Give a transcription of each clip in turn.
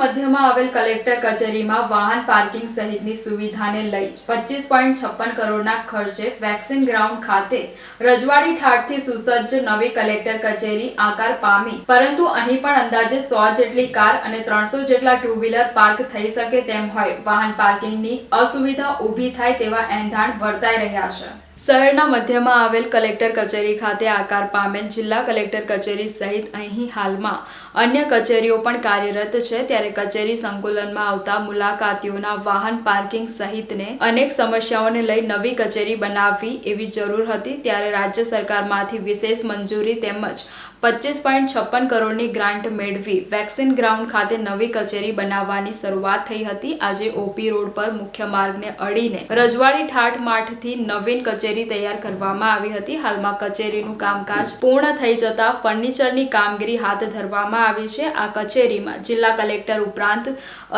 મધ્યમાં આવેલ કલેક્ટર કચેરીમાં વાહન પાર્કિંગ સહિતની સુવિધાને લઈ પચીસ પોઈન્ટ છપ્પન કરોડના ખર્ચે વેક્સિન ગ્રાઉન્ડ ખાતે રજવાડી ઠાઠથી સુસજ્જ નવી કલેક્ટર કચેરી આકાર પામી. પરંતુ અહીં પણ અંદાજે સો જેટલી કાર અને ત્રણસો જેટલા ટુ વ્હીલર પાર્ક થઈ શકે તેમ હોય. વાહન પાર્કિંગની અસુવિધા ઊભી થાય તેવા એંધાણ વર્તાઈ રહ્યા છે. શહેરના મધ્યમાં આવેલ કલેક્ટર કચેરી ખાતે આકાર પામેલ જિલ્લા કલેક્ટર કચેરી સહિત અહીં હાલમાં અન્ય કચેરીઓ પણ કાર્યરત છે. ત્યારે કચેરી સંકુલનમાં આવતા મુલાકાતીઓના વાહન પાર્કિંગ સહિતને અનેક સમસ્યાઓને લઈ નવી કચેરી બનાવવી એવી જરૂર હતી. ત્યારે રાજ્ય સરકારમાંથી વિશેષ મંજૂરી તેમજ પચીસ પોઈન્ટ છપ્પન કરોડની ગ્રાન્ટ મેળવી વેક્સિન ગ્રાઉન્ડ ખાતે નવી કચેરી બનાવવાની શરૂઆત થઈ હતી. આજે ઓપી રોડ પર મુખ્ય માર્ગને અડીને રજવાડી ઠાઠ માઠથી નવીન કચેરી તૈયાર કરવામાં આવી હતી. હાલમાં કચેરીનું કામકાજ પૂર્ણ થઈ જતા ફર્નિચરની કામગીરી હાથ ધરવામાં આવી છે. આ કચેરીમાં જિલ્લા કલેક્ટર ઉપરાંત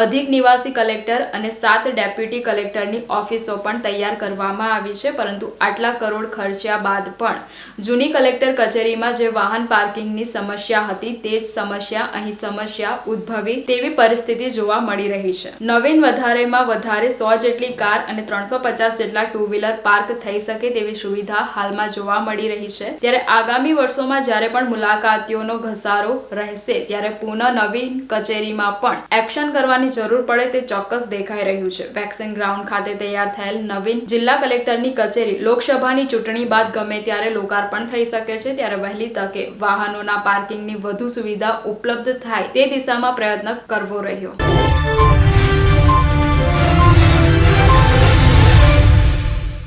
અધિક નિવાસી કલેક્ટર અને સાત ડેપ્યુટી કલેક્ટરની ઓફિસો પણ તૈયાર કરવામાં આવી છે. પરંતુ આટલા કરોડ ખર્ચ્યા બાદ પણ જૂની કલેક્ટર કચેરીમાં જે વાહન પાર્કિંગની સમસ્યા હતી તે જ સમસ્યા અહીં સમસ્યા ઉદ્ભવી તેવી પરિસ્થિતિ જોવા મળી રહી છે. નવીન વધારેમાં વધારે સો જેટલી કાર અને ત્રણસો પચાસ જેટલા ટુ વ્હીલર પાર્ક થઈ શકે તેવી સુવિધા હાલમાં જોવા મળી રહી છે. ત્યારે આગામી વર્ષોમાં જ્યારે પણ મુલાકાતીઓનો ઘસારો રહેશે, ત્યારે પુનઃ નવીન કચેરીમાં પણ એક્શન કરવાની જરૂર પડે તે ચોક્કસ દેખાઈ રહ્યું છે. વેક્સિન ગ્રાઉન્ડ ખાતે તૈયાર થયેલ નવીન જિલ્લા કલેક્ટરની કચેરી લોકસભાની ચૂંટણી બાદ ગમે ત્યારે લોકાર્પણ થઈ શકે છે. ત્યારે વહેલી તકે વાહનોના પાર્કિંગની વધુ સુવિધા ઉપલબ્ધ થાય તે દિશામાં પ્રયત્ન કરવો રહ્યો.